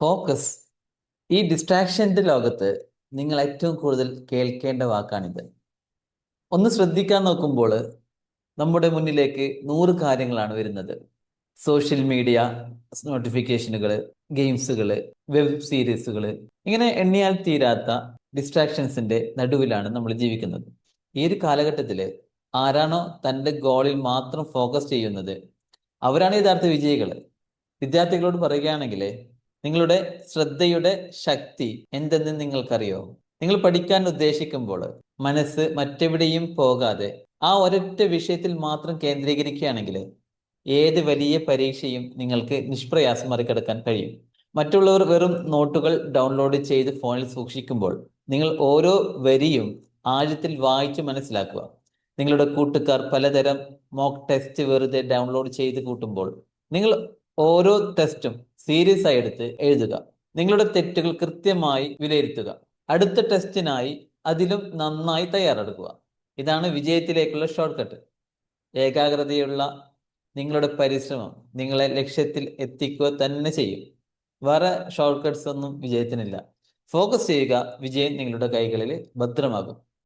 Focus ഈ ഡിസ്ട്രാക്ഷന്റെ ലോകത്ത് നിങ്ങൾ ഏറ്റവും കൂടുതൽ കേൾക്കേണ്ട വാക്കാണിത്. ഒന്ന് ശ്രദ്ധിക്കാൻ നോക്കുമ്പോൾ നമ്മുടെ മുന്നിലേക്ക് നൂറ് കാര്യങ്ങളാണ് വരുന്നത്. സോഷ്യൽ മീഡിയ നോട്ടിഫിക്കേഷനുകൾ ഗെയിംസുകൾ വെബ് സീരീസുകൾ ഇങ്ങനെ എണ്ണിയാൽ തീരാത്ത ഡിസ്ട്രാക്ഷൻസിന്റെ നടുവിലാണ് നമ്മൾ ജീവിക്കുന്നത്. ഈ ഒരു കാലഘട്ടത്തിൽ ആരാണോ തന്റെ ഗോളിൽ മാത്രം ഫോക്കസ് ചെയ്യുന്നത് അവരാണ് യഥാർത്ഥ വിജയികൾ വിദ്യാർത്ഥികളോട് പറയുകയാണെങ്കിൽ നിങ്ങളുടെ ശ്രദ്ധയുടെ ശക്തി എന്തെന്ന് നിങ്ങൾക്കറിയോ? നിങ്ങൾ പഠിക്കാൻ ഉദ്ദേശിക്കുമ്പോൾ മനസ്സ് മറ്റെവിടെയും പോകാതെ ആ ഒരൊറ്റ വിഷയത്തിൽ മാത്രം കേന്ദ്രീകരിക്കുകയാണെങ്കിൽ ഏത് വലിയ പരീക്ഷയും നിങ്ങൾക്ക് നിഷ്പ്രയാസം മറികടക്കാൻ കഴിയും. മറ്റുള്ളവർ വെറും നോട്ടുകൾ ഡൗൺലോഡ് ചെയ്ത് ഫോണിൽ സൂക്ഷിക്കുമ്പോൾ നിങ്ങൾ ഓരോ വരിയും ആഴത്തിൽ വായിച്ച് മനസ്സിലാക്കുക. നിങ്ങളുടെ കൂട്ടുകാർ പലതരം മോക്ക് ടെസ്റ്റ് വെറുതെ ഡൗൺലോഡ് ചെയ്ത് കൂട്ടുമ്പോൾ നിങ്ങൾ ഓരോ ടെസ്റ്റും സീരിയസ് ആയി എടുത്ത് എഴുതുക. നിങ്ങളുടെ തെറ്റുകൾ കൃത്യമായി വിലയിരുത്തുക. അടുത്ത ടെസ്റ്റിനായി അതിലും നന്നായി തയ്യാറെടുക്കുക. ഇതാണ് വിജയത്തിലേക്കുള്ള ഷോർട്ട് കട്ട് ഏകാഗ്രതയുള്ള നിങ്ങളുടെ പരിശ്രമം നിങ്ങളെ ലക്ഷ്യത്തിൽ എത്തിക്കുക തന്നെ ചെയ്യും. വേറെ ഷോർട്ട് കട്ട്സ് ഒന്നും വിജയത്തിനില്ല. ഫോക്കസ് ചെയ്യുക വിജയം നിങ്ങളുടെ കൈകളിൽ ഭദ്രമാകും.